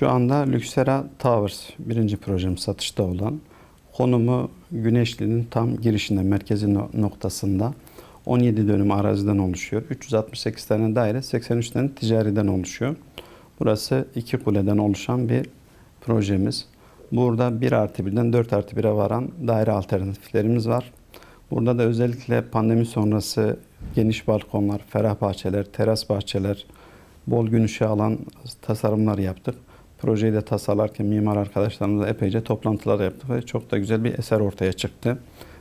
Şu anda Lüksera Towers birinci projem satışta olan. Konumu Güneşli'nin tam girişinde, merkezi no- noktasında. 17 dönüm araziden oluşuyor. 368 tane daire, 83 tane ticariden oluşuyor. Burası iki kuleden oluşan bir projemiz. Burada 1 artı 1'den 4 artı 1'e varan daire alternatiflerimiz var. Burada da özellikle pandemi sonrası geniş balkonlar, ferah bahçeler, teras bahçeler, bol gün alan tasarımlar yaptık. Projeyi de tasarlarken mimar arkadaşlarımızla epeyce toplantılar yaptık ve çok da güzel bir eser ortaya çıktı.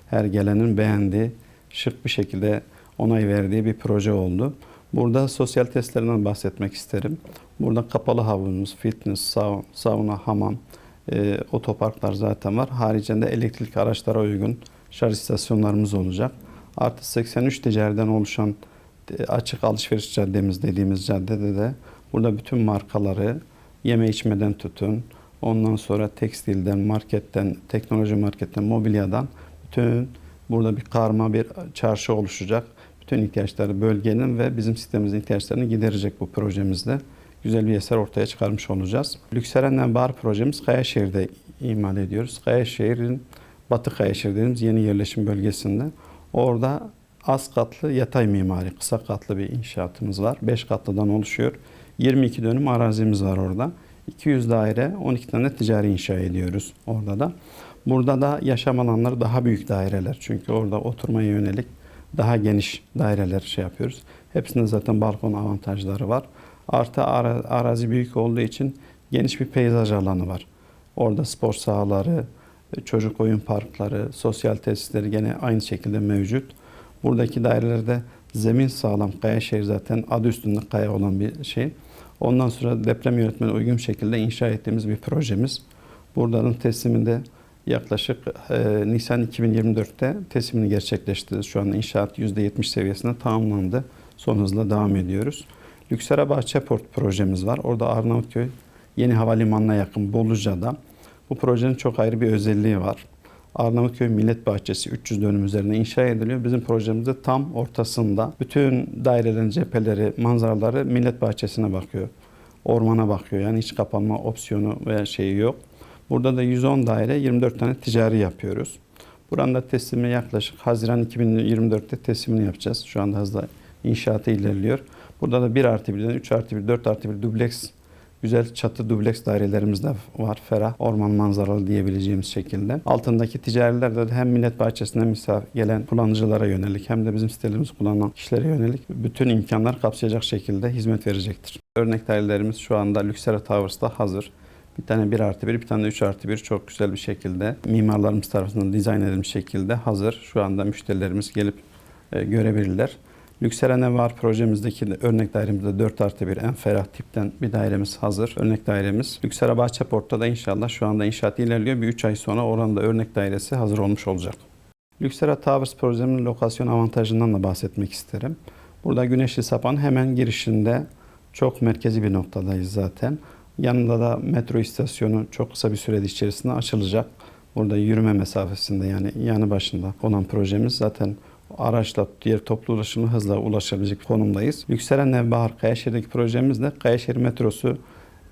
Her gelenin beğendiği, şık bir şekilde onay verdiği bir proje oldu. Burada sosyal testlerinden bahsetmek isterim. Burada kapalı havuzumuz, fitness, saun- sauna, hamam, e, otoparklar zaten var. Haricinde elektrik araçlara uygun şarj istasyonlarımız olacak. Artı 83 ticariden oluşan e, açık alışveriş caddemiz dediğimiz caddede de burada bütün markaları yeme içmeden tutun, ondan sonra tekstilden, marketten, teknoloji marketten, mobilyadan bütün burada bir karma bir çarşı oluşacak. Bütün ihtiyaçları bölgenin ve bizim sitemizin ihtiyaçlarını giderecek bu projemizde. Güzel bir eser ortaya çıkarmış olacağız. Lükseren'den Bar projemiz Kayaşehir'de imal ediyoruz. Kayaşehir'in Batı Kayaşehir dediğimiz yeni yerleşim bölgesinde. Orada az katlı yatay mimari, kısa katlı bir inşaatımız var. 5 katlıdan oluşuyor. 22 dönüm arazimiz var orada. 200 daire, 12 tane ticari inşa ediyoruz orada da. Burada da yaşam alanları daha büyük daireler. Çünkü orada oturmaya yönelik daha geniş daireler şey yapıyoruz. Hepsinde zaten balkon avantajları var. Artı ara- arazi büyük olduğu için geniş bir peyzaj alanı var. Orada spor sahaları, çocuk oyun parkları, sosyal tesisleri gene aynı şekilde mevcut. Buradaki dairelerde zemin sağlam, kaya şehir zaten adı üstünde kaya olan bir şey. Ondan sonra deprem yönetmene uygun şekilde inşa ettiğimiz bir projemiz. Buradanın tesliminde yaklaşık e, Nisan 2024'te teslimini gerçekleştirdi. Şu anda inşaat %70 seviyesinde tamamlandı. Son hızla devam ediyoruz. Lüksera Bahçeport projemiz var. Orada Arnavutköy Yeni Havalimanı'na yakın Boluca'da. Bu projenin çok ayrı bir özelliği var. Arnavutköy Millet Bahçesi 300 dönüm üzerine inşa ediliyor. Bizim projemizde tam ortasında bütün dairelerin cepheleri, manzaraları Millet Bahçesi'ne bakıyor. Ormana bakıyor. Yani hiç kapanma opsiyonu veya şeyi yok. Burada da 110 daire 24 tane ticari yapıyoruz. Buranın da teslimi yaklaşık Haziran 2024'te teslimini yapacağız. Şu anda hızla inşaatı ilerliyor. Burada da 1 artı 1'den 3 artı 1, 4 artı 1 dubleks güzel çatı dubleks dairelerimiz de var. Ferah, orman manzaralı diyebileceğimiz şekilde. Altındaki ticarilerde de hem Millet Bahçesi'ne misafir gelen kullanıcılara yönelik hem de bizim sitelerimizi kullanan kişilere yönelik bütün imkanlar kapsayacak şekilde hizmet verecektir. Örnek dairelerimiz şu anda Lüksera Towers'ta hazır. Bir tane 1 artı 1, bir tane de 3 artı 1 çok güzel bir şekilde mimarlarımız tarafından dizayn edilmiş şekilde hazır. Şu anda müşterilerimiz gelip e, görebilirler. Lükseren var projemizdeki de örnek dairemizde 4 artı 1 en ferah tipten bir dairemiz hazır. Örnek dairemiz. Lüksera Bahçeport'ta da inşallah şu anda inşaat ilerliyor. Bir 3 ay sonra oranda örnek dairesi hazır olmuş olacak. Lüksera Towers projeminin lokasyon avantajından da bahsetmek isterim. Burada Güneşli Sapan hemen girişinde çok merkezi bir noktadayız zaten. Yanında da metro istasyonu çok kısa bir süre içerisinde açılacak. Burada yürüme mesafesinde yani yanı başında olan projemiz zaten araçla diğer toplu ulaşımı hızla ulaşabilecek konumdayız. Yükselen Nevbahar Kayaşehir'deki projemiz de Kayaşehir metrosu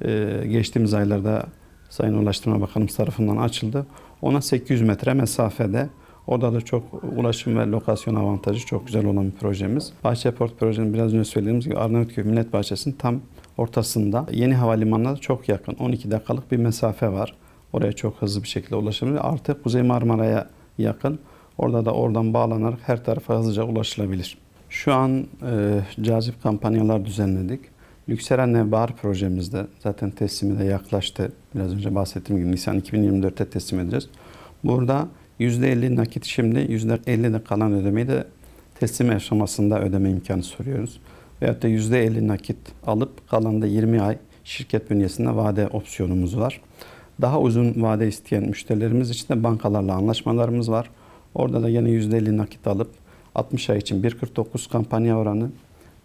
e, geçtiğimiz aylarda Sayın Ulaştırma Bakanımız tarafından açıldı. Ona 800 metre mesafede Orada da çok ulaşım ve lokasyon avantajı çok güzel olan bir projemiz. Bahçeport projenin biraz önce söylediğimiz gibi Arnavutköy Millet Bahçesi'nin tam ortasında. Yeni havalimanına çok yakın. 12 dakikalık bir mesafe var. Oraya çok hızlı bir şekilde ulaşılabilir. Artı Kuzey Marmara'ya yakın. Orada da oradan bağlanarak her tarafa hızlıca ulaşılabilir. Şu an e, cazip kampanyalar düzenledik. Lükseren Nevbahar projemizde zaten teslimi de yaklaştı. Biraz önce bahsettiğim gibi Nisan 2024'te teslim edeceğiz. Burada %50 nakit şimdi, %50 de kalan ödemeyi de teslim aşamasında ödeme imkanı soruyoruz. Veyahut da %50 nakit alıp kalan da 20 ay şirket bünyesinde vade opsiyonumuz var. Daha uzun vade isteyen müşterilerimiz için de bankalarla anlaşmalarımız var. Orada da yine %50 nakit alıp 60 ay için 1.49 kampanya oranı,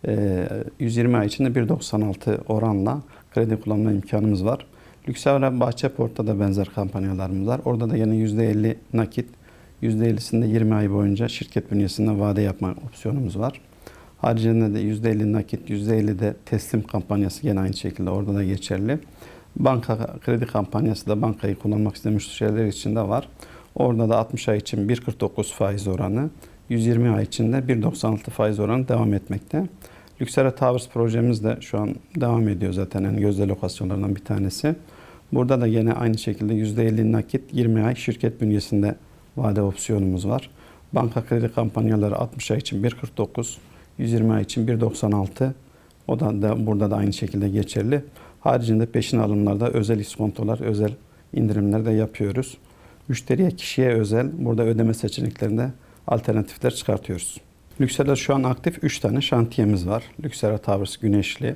e, 120 ay için de 1.96 oranla kredi kullanma imkanımız var. Lüksevra Bahçeport'ta da benzer kampanyalarımız var. Orada da yine %50 nakit, %50'sinde 20 ay boyunca şirket bünyesinde vade yapma opsiyonumuz var. Haricinde de %50 nakit, %50 de teslim kampanyası gene aynı şekilde orada da geçerli. Banka kredi kampanyası da bankayı kullanmak isteyen müşteriler için de var. Orada da 60 ay için 1.49 faiz oranı, 120 ay için de 1.96 faiz oranı devam etmekte. Lüksera Towers projemiz de şu an devam ediyor zaten en gözde lokasyonlarından bir tanesi. Burada da yine aynı şekilde %50 nakit 20 ay şirket bünyesinde vade opsiyonumuz var. Banka kredi kampanyaları 60 ay için 1.49, 120 ay için 1.96. O da, da burada da aynı şekilde geçerli. Haricinde peşin alımlarda özel iskontolar, özel indirimler de yapıyoruz. Müşteriye, kişiye özel burada ödeme seçeneklerinde alternatifler çıkartıyoruz. Lükser'de şu an aktif 3 tane şantiyemiz var. Lüksera Towers Güneşli,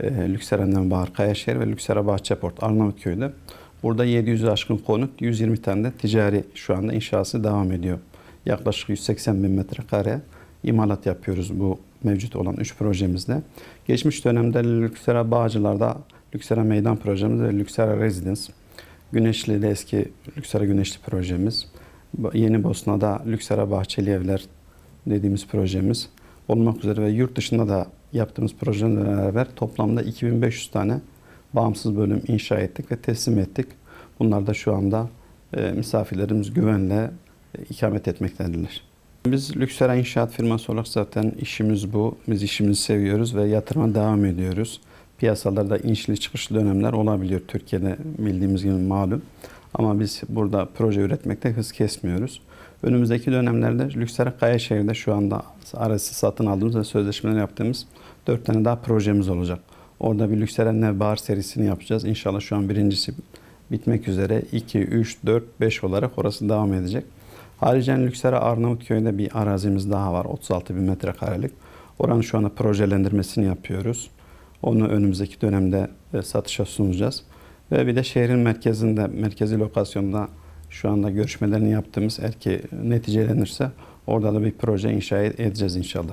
e, Lüksera Nembahar Kayaşehir ve Lüksera Bahçeport Arnavutköy'de. Burada 700 aşkın konut, 120 tane de ticari şu anda inşası devam ediyor. Yaklaşık 180 bin metrekare imalat yapıyoruz bu mevcut olan 3 projemizde. Geçmiş dönemde Lüksera Bağcılar'da Lüksera Meydan projemiz ve Lüksera Residence. Güneşli'de eski Lüksera Güneşli projemiz. Yeni Bosna'da Lüksera Bahçeli Evler dediğimiz projemiz olmak üzere ve yurt dışında da yaptığımız projelerle beraber toplamda 2500 tane bağımsız bölüm inşa ettik ve teslim ettik. Bunlar da şu anda e, misafirlerimiz güvenle e, ikamet etmektedirler. Biz Lüksera İnşaat firması olarak zaten işimiz bu. Biz işimizi seviyoruz ve yatırıma devam ediyoruz. Piyasalarda inişli çıkışlı dönemler olabiliyor. Türkiye'de bildiğimiz gibi malum. Ama biz burada proje üretmekte hız kesmiyoruz. Önümüzdeki dönemlerde Lüksera Kayaşehir'de şu anda arası satın aldığımız ve sözleşmeler yaptığımız 4 tane daha projemiz olacak. Orada bir Lüksera Nevbahar serisini yapacağız. İnşallah şu an birincisi bitmek üzere. 2, 3, 4, 5 olarak orası devam edecek. Haricen Lüksera Arnavutköy'de bir arazimiz daha var. 36 bin metrekarelik. Oranın şu anda projelendirmesini yapıyoruz. Onu önümüzdeki dönemde e, satışa sunacağız. Ve bir de şehrin merkezinde, merkezi lokasyonda şu anda görüşmelerini yaptığımız eğer ki neticelenirse orada da bir proje inşa edeceğiz inşallah.